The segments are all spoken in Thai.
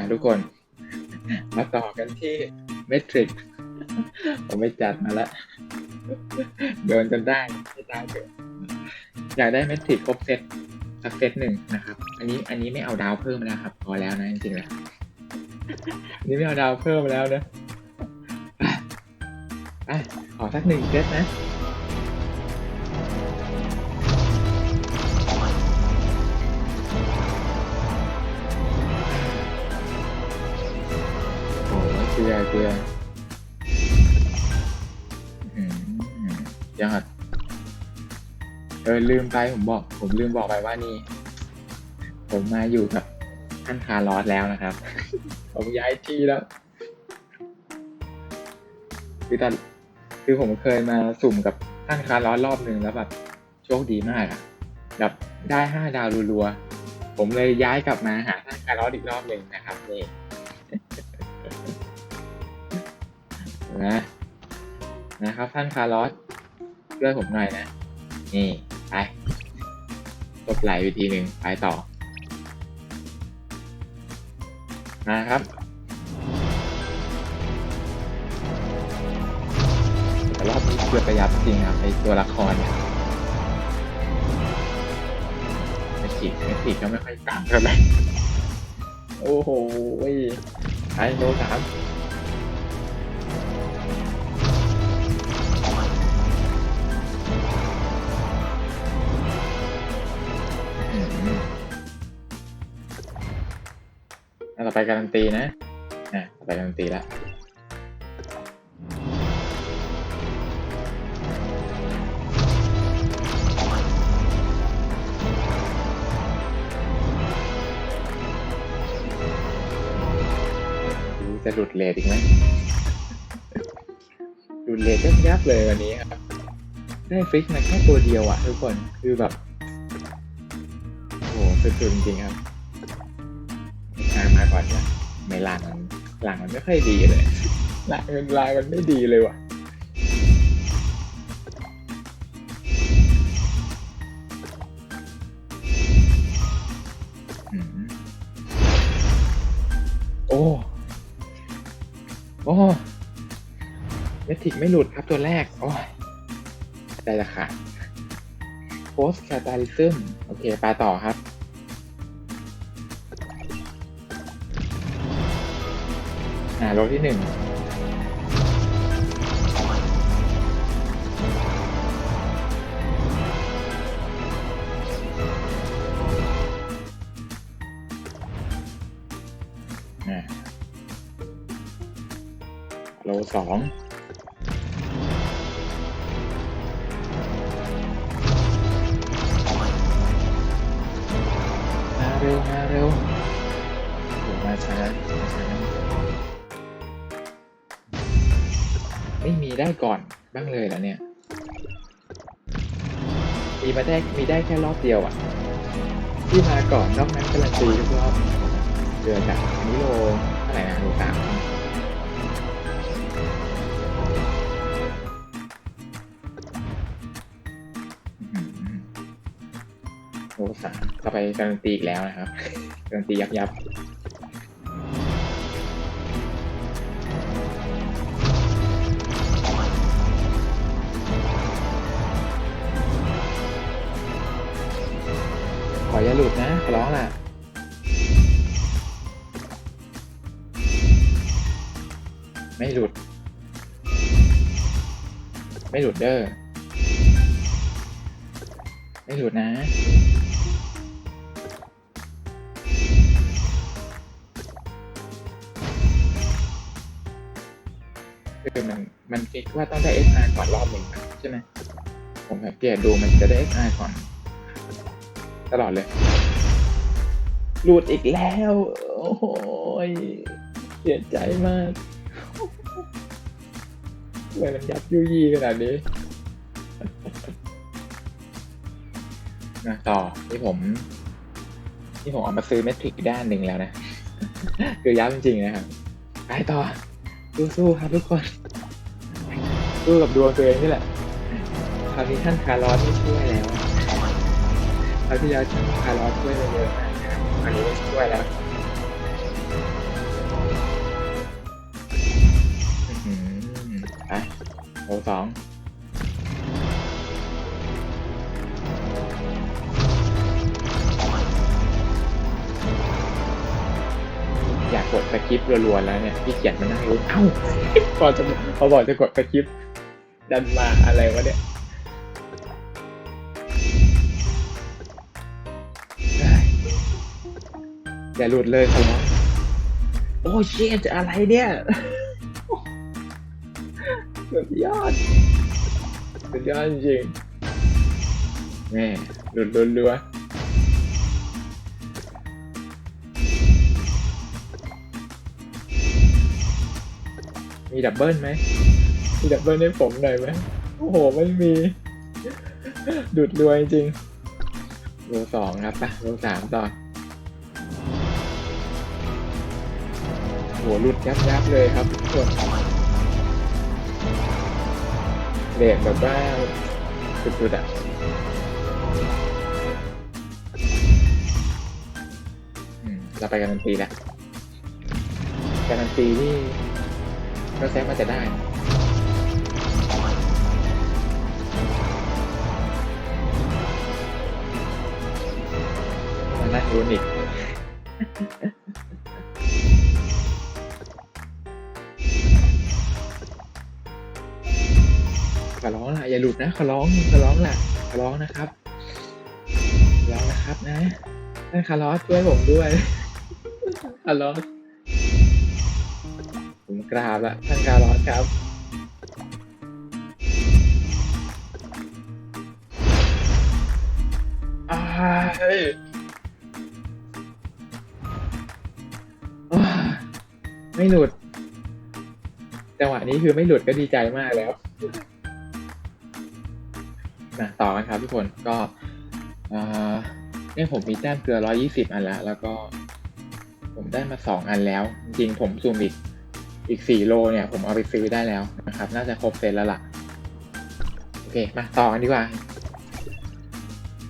าทุกคน มาต่อกันที่เมทริกผมไม่จัดมาละเดินกันได้ไม่ได้เถอะอยากได้เมทริกครบเซตสักเซตหนึ่งนะครับ อันนี้อันนี้ไม่เอาดาวเพิ่มแล้วครับ พอแล้วนะจริงๆแล้วนนี้ไม่เอาดาวเพิ่มแล้วนะไปขอสักหนึ่งเซตนะ เกลือเกลืออืมยอดเออลืมไปผมบอก ผมลืมบอกไปว่านี่ ผมมาอยู่กับท่านคาร์ลอสแล้วนะครับ ผมย้ายที่แล้ว คือตอนคือผมเคยมาสุ่มกับท่านคาร์ลอสรอบหนึ่งแล้วแบบโชคดีมากอะแบบได้ห้าดาวรัวๆผมเลยย้ายกลับมาหาท่านคาร์ลอสอีกรอบหนึ่งนะครับนี่ นะนะครับท่านคาร์ลอสช่วยผมหน่อยนะ นี่ไปตบไหลวิธีหนึ่งไปต่อนะครับแต่รอบนี้เกือบประยัดจริงครับไอตัวละครเนี่ยไม่ติดไม่ติดก็ไม่ค่อยกลางเท่าไหร่โอ้โหไปโลสาม ไปการันตีนะอะไปการันตีแล้วดูจะหลุดเลทอีกไหมหลุดเลทยับยับๆเลยวันนี้ครับได้ฟิกมาแค่ตัวเดียวอะทุกคนคือแบบโอ้โหสุดๆจริงๆครับ ก่อนเนี่ยไม่ลางมันลางมันไม่ค่อยดีเลยลางมันลางมันไม่ดีเลยว่ะโอ้โอ้เมทิกไม่หลุดครับตัวแรก โอ้ยใจละขาดโพสต์แคตาลิซึมโอเค ไปต่อครับ อ่าโลที่หนึ่งอ่าโลสอง ไม่มีได้ก่อนบ้างเลยเหรอเนี่ย มีมาได้มีได้แค่รอบเดียวอะ่ะ ที่มาก่อนนอกนั้นการันตีทุกรอบเดือจากนนี้โลเท่าไหร่นะโลสามอื้อหือโลสามต่อไปการันตีอีกแล้วนะครับ การันตียับยับ ออย่าหลุดนะขอร้องล่ะไม่หลุด ไม่หลุดเด้อ ไม่หลุดนะ คือมัน มันคิดว่าต้องได้ SR ก่อนรอบหนึ่งใช่ไหม ผมสังเกตดูมันจะได้ SR ก่อน ตลอดเลย หลุดอีกแล้ว โอ้ยเสียใจมากทำไมมันยับยุยี่ขนาดนี้นะต่อที่ผม ที่ผมเอามาซื้อเมทริกด้านหนึ่งแล้วนะ คือยับจริงๆนะครับ ไปต่อ สู้ๆครับทุกคนสู้กับดวงตัวเองนี่แหละคราวนี้ท่านคาร์ลอสไม่ช่วยแล้ว พยายามพาเราช่วยเยอะอันนี้ช่วยแล้วอะโอสองอยากกดสคริปรัวๆแล้วเนี่ยพี่เขียนมานั่งรู้เอ้าพอจะพอบอกจะกดสคริปดันมาอะไรวะเนี่ย อย่าหลุดเลยขอร้องโอ้เชี่ยจะอะไรเนี่ยสุดยอดสุดยอดจริงแม่หลุดรัวๆมีดับเบิลไหมมีดับเบิลให้ผมหน่อยไหมโอ้โห ไม่มี ดุดรวยจริงโลสองครับปะโลสามต่อ หหลุดยับยับเลยครับทุกคนเด็กแบบว่าสุดๆอะอืมเราไปการันตีแล้วการันตีนี่ก็แซกมาจะได้มันน่ารุนอีก ขอร้องล่ะอย่าหลุดนะขอร้องขอร้องล่ะขอร้องนะครับร้องนะครับนะท่านคาร์ลอสช่วยผมด้วยคาร์ลอสผมกราบละท่านคาร์ลอสครับอ้ายอ้ายไม่หลุด จังหวะนี้คือไม่หลุดก็ดีใจมากแล้ว นะต่อกันครับทุกคนก็เนี่ยผมมีแต้มเกลือ 120 อันแล้วแล้วก็ ผมได้มา 2 อันแล้ว จริงๆผมซูมอีกอีก 4 โลเนี่ย ผมเอาไปซื้อได้แล้วนะครับ น่าจะครบเซตแล้วล่ะ โอเค มาต่อกันดีกว่า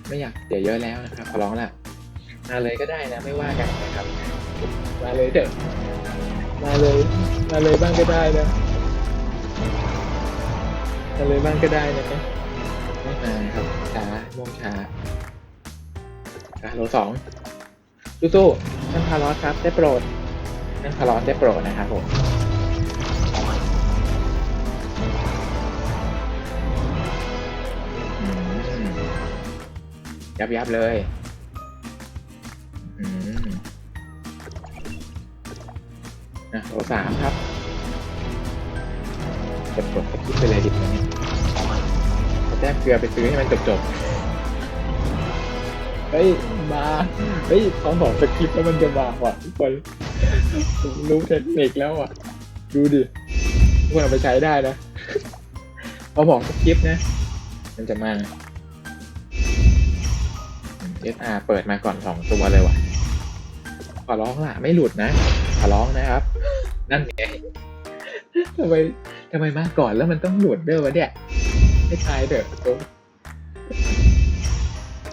ไม่อยากเสียวเยอะแล้วนะครับขอร้องละมาเลยก็ได้นะ ไม่ว่ากันนะครับ มาเลยเถอะมาเลย มาเลยบ้างก็ได้นะมาเลยบ้างก็ได้นะ ไม่มาครับช้าม่วงช้าอะโลสองสู้ๆท่านคารอสครับได้โปรดท่านคารอสได้โปรดนะครับผมยับยับเลยนะโลสามครับกดกดสกิปไปเลยดิบนะเนี่ย แต้มเกลือไปซื้อให้มันจบๆ เฮ้ย มา เฮ้ยเขาบอกสคริปต์แล้วมันจะมาว่ะทุกคนผมรู้เทคนิคแล้วอะ ดูดิทุกคนเอาไปใช้ได้นะพอบอกสคริปต์นะ มันจะมา SR เปิดมาก่อนสองตัวเลยว่ะ ขอร้องล่ะ ไม่หลุดนะ ขอร้องนะครับ นั่นไงทำไมทำไมมาก่อนแล้วมันต้องหลุดด้วยวะเนี่ย ให้ทายเถอะ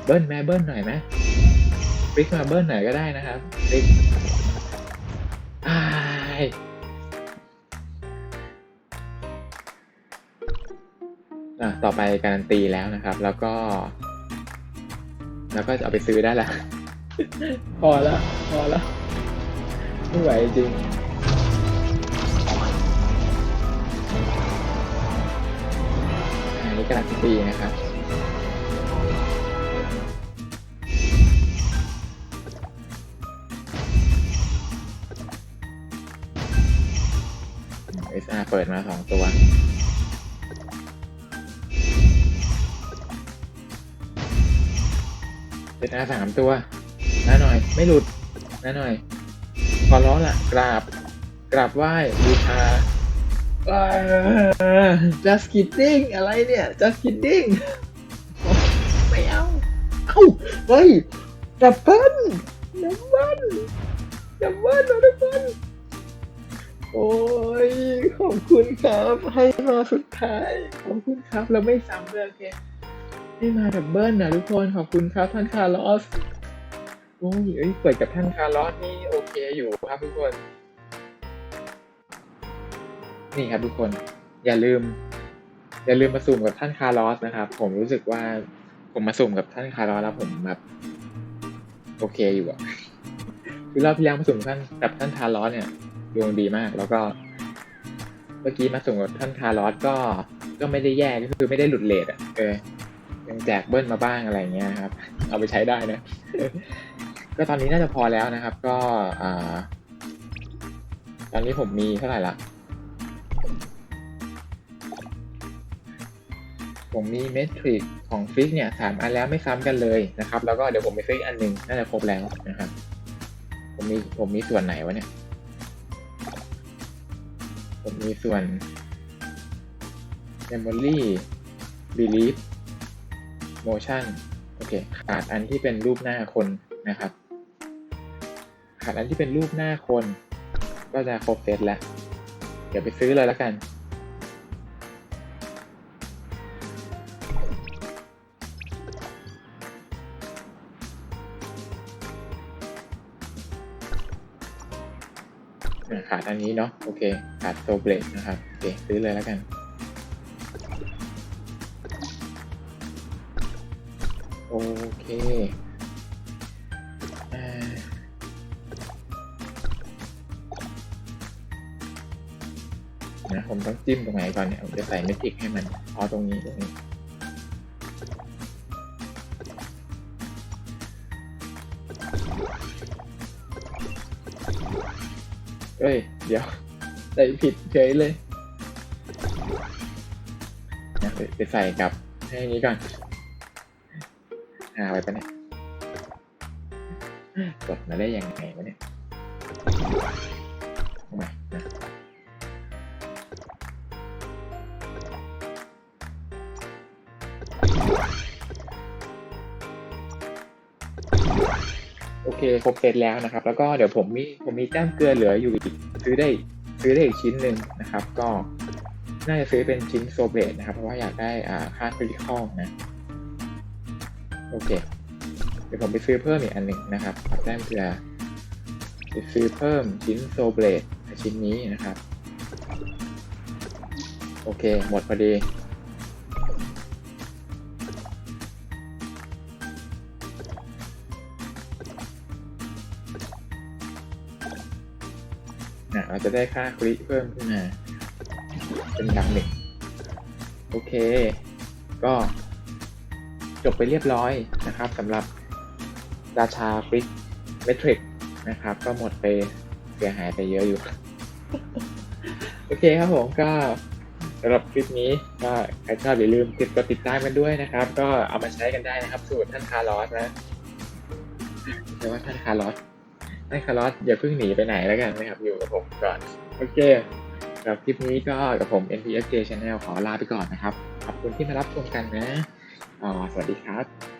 เบิ้ลแม่เบิ้ลหน่อยไหมฟลิกมาเบิ้ลหน่อยก็ได้นะครับฟลิกอ้ายต่อไปการันตีแล้วนะครับ แล้วก็ แล้วก็จะเอาไปซื้อได้ละ พอแล้ว พอแล้วไม่ไหวจริง การันตีนะครับ SR เปิดมาสองตัว SR สามตัวน้าหน่อย ไม่หลุดน้าหน่อย ขอร้องล่ะกราบ กราบไหว้บูชา just kidding อะไรเนี่ย just kidding ไม่เอา เอ้าเฮ้ยดับเบิ้ลดับเบิ้ลดับเบิ้ลดับเบิ้ลโอ้ย ขอบคุณครับ ให้มาสุดท้าย ขอบคุณครับ เราไม่ซ้ำเลยโอเคให้มาดับเบิ้ลนะทุกคน ขอบคุณครับท่านคาร์ลอสโอ้ยเอ้ยเปิดกับท่านคาร์ลอสนี่โอเคอยู่ครับทุกคน นี่ครับทุกคนอย่าลืม อย่าลืมมาสุ่มกับท่านคาร์ลอสนะครับ ผมรู้สึกว่าผมมาสุ่มกับท่านคาร์ลอสแล้วผมแบบโอเคอยู่อะคือรอบที่แล้วมาสุ่มท่านกับท่านคาร์ลอสเนี่ยดวงดีมาก แล้วก็ เมื่อกี้มาสุ่มกับท่านคาร์ลอสก็ก็ไม่ได้แย่ก็คือไม่ได้หลุดเลทอะเออยังแจกเบิ้ลมาบ้างอะไรเงี้ยครับ เอาไปใช้ได้นะ ก็ตอนนี้น่าจะพอแล้วนะครับ ก็อ่า ตอนนี้ผมมีเท่าไหร่ละ ผมมีเมทริกของฟิกเนี่ยสามอันแล้วไม่ซ้ำกันเลยนะครับ แล้วก็เดี๋ยวผมไปฟิกอันหนึ่งน่าจะครบแล้วนะครับ ผมมีผมมีส่วนไหนวะเนี่ย ผมมีส่วน memory belief motion โอเค ขาดอันที่เป็นรูปหน้าคนนะครับ ขาดอันที่เป็นรูปหน้าคน ก็จะครบเซตแล้ว เดี๋ยวไปซื้อเลยแล้วกัน อันนี้เนาะโอเคขาดโซเบรดนะครับโอเคซื้อเลยแล้วกันโอเคนะผมต้องจิ้มตรงไหนก่อนเนี่ยผมจะใส่เมจิกให้มันอ๋อตรงนี้ตรงนี้เอ้ย เดี๋ยวใส่ผิดเฉยเลยไปใส่กับให้นี้ก่อนหาไว้ปะเนี่ยกดมาได้ยังไงวะเนี่ยเอามาโอเคครบเซตแล้วนะครับ แล้วก็เดี๋ยวผมมีผมมีแต้มเกลือเหลืออยู่อีก ซื้อได้ซื้อได้อีกชิ้นหนึ่งนะครับ ก็น่าจะซื้อเป็นชิ้นโซเบรดนะครับ เพราะว่าอยากได้อ่าค่าคริติคอลนะโอเคเดี๋ยวผมไปซื้อเพิ่มอีกอันหนึ่งนะครับเอาแต้มเพื่อไปซื้อเพิ่มชิ้นโซเบรดชิ้นนี้นะครับ โอเค หมดพอดี นะเราจะได้ค่าคลิเพิ่มขึ้นมา เป็นดังหนึ่งโอเค ก็จบไปเรียบร้อยนะครับสำหรับราชาคลิกเมทริกนะครับ ก็หมดไปเสียหายไปเยอะอยู่ โอเคครับผมก็สำหรับคลิปนี้ก็ใครชอบอย่าลืมติดกดติดตามกันด้วยนะครับ ก็เอามาใช้กันได้นะครับ สูตรท่านคาร์ลอสนะเรียกว่าท่านคาร์ลอส ให้คาร์ลอสอย่าเพิ่งหนีไปไหนแล้วกันนะครับ อยู่กับผมก่อน โอเคกับคลิปนี้ก็กับผม NPSJ Channel ขอลาไปก่อนนะครับ ขอบคุณที่มารับชมกันนะอ๋อสวัสดีครับ